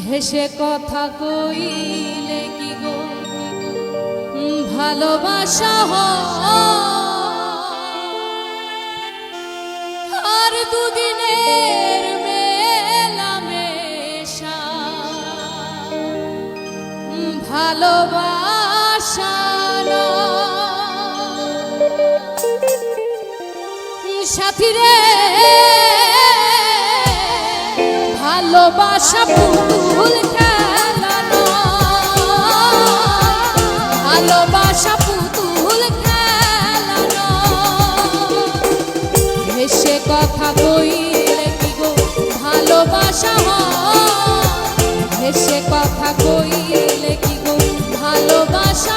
হেসে কথা কইলে কি গো? ভালোবাসা আর দুদিনের মেলামেশা হুম, ভালোবাসা। সাথী রে ভালোবাসা পুতুল খেলানো। ভালোবাসা পুতুল খেলানো। হেসে কথা কইলে কি গো ভালোবাসা হেসে কথা কইলে কি গো ভালোবাসা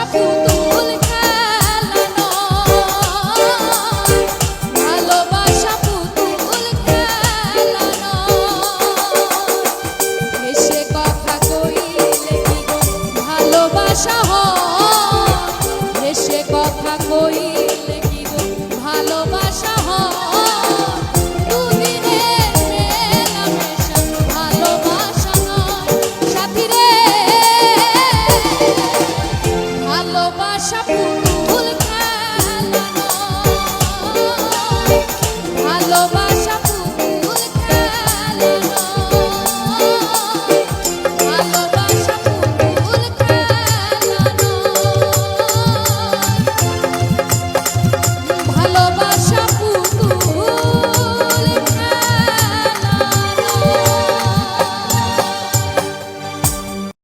up